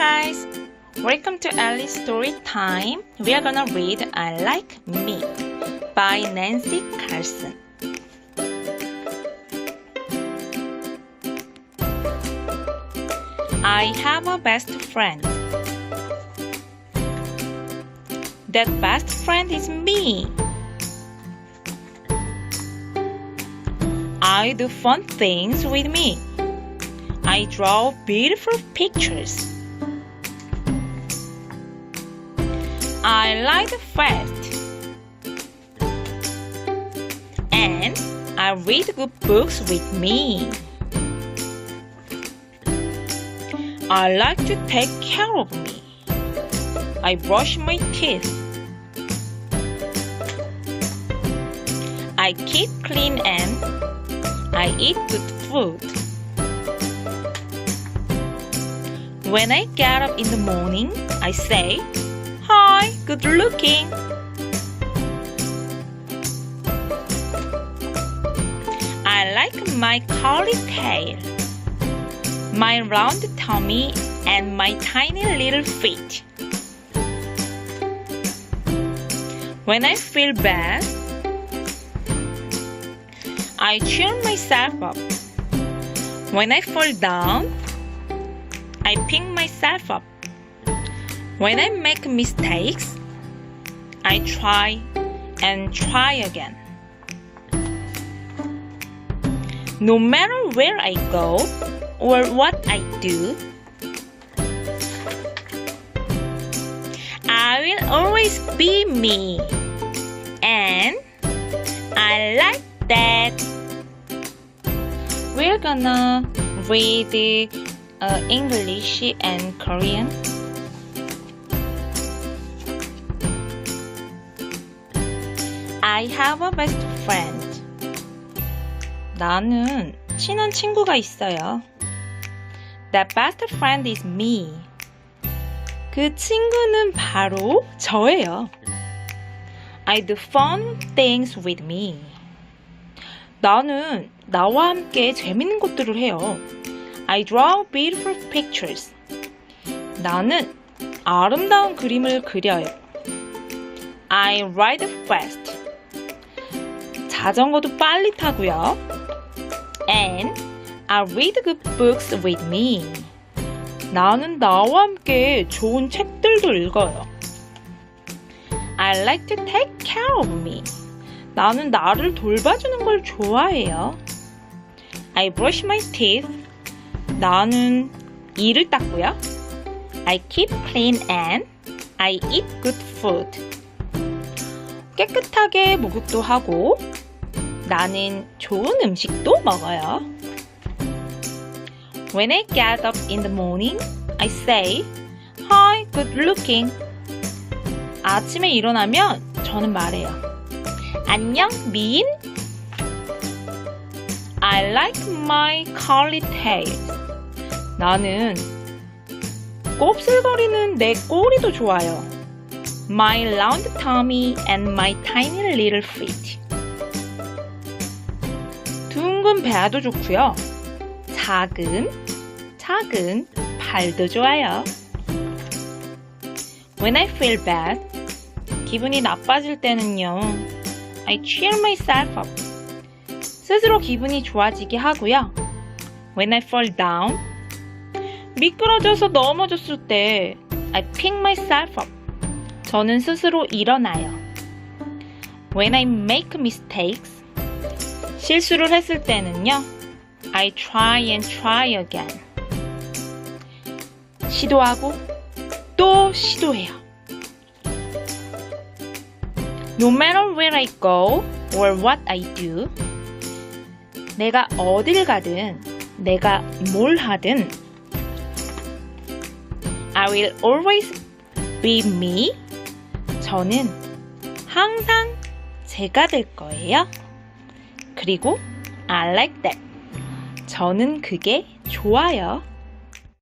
guys, welcome to Alice Story Time. We are gonna read I Like Me by Nancy Carlson. I have a best friend. That best friend is me. I do fun things with me. I draw beautiful pictures. I like fast. And I read good books with me. I like to take care of me. I brush my teeth. I keep clean and I eat good food. When I get up in the morning, I say, Hi, good looking. I like my curly tail, my round tummy, and my tiny little feet. When I feel bad, I cheer myself up. When I fall down, I pick myself up. When I make mistakes, I try and try again. No matter where I go or what I do, I will always be me. And I like that. We're gonna read uh, English and Korean. I have a best friend. 나는 친한 친구가 있어요. That best friend is me. 그 친구는 바로 저예요. I do fun things with me. 나는 나와 함께 재밌는 것들을 해요. I draw beautiful pictures. 나는 아름다운 그림을 그려요. I ride fast. 자전거도 빨리 타고요. And I read good books with me. 나는 나와 함께 좋은 책들도 읽어요. I like to take care of me. 나는 나를 돌봐주는 걸 좋아해요. I brush my teeth. 나는 이를 닦고요. I keep clean and I eat good food. 깨끗하게 목욕도 하고 나는 좋은 음식도 먹어요. When I get up in the morning, I say, Hi, good looking. 아침에 일어나면 저는 말해요. 안녕, 미인. I like my curly tail. 나는 곱슬거리는 내 꼬리도 좋아요. My round tummy and my tiny little feet. 둥근 배도 좋고요. 작은, 작은 발도 좋아요. When I feel bad, 기분이 나빠질 때는요. I cheer myself up. 스스로 기분이 좋아지게 하고요. When I fall down, 미끄러져서 넘어졌을 때 I pick myself up. 저는 스스로 일어나요. When I make mistakes, 실수를 했을 때는요. I try and try again. 시도하고 또 시도해요. No matter where I go or what I do, 내가 어딜 가든, 내가 뭘 하든, I will always be me. 저는 항상 제가 될 거예요. 그리고 I like that. 저는 그게 좋아요.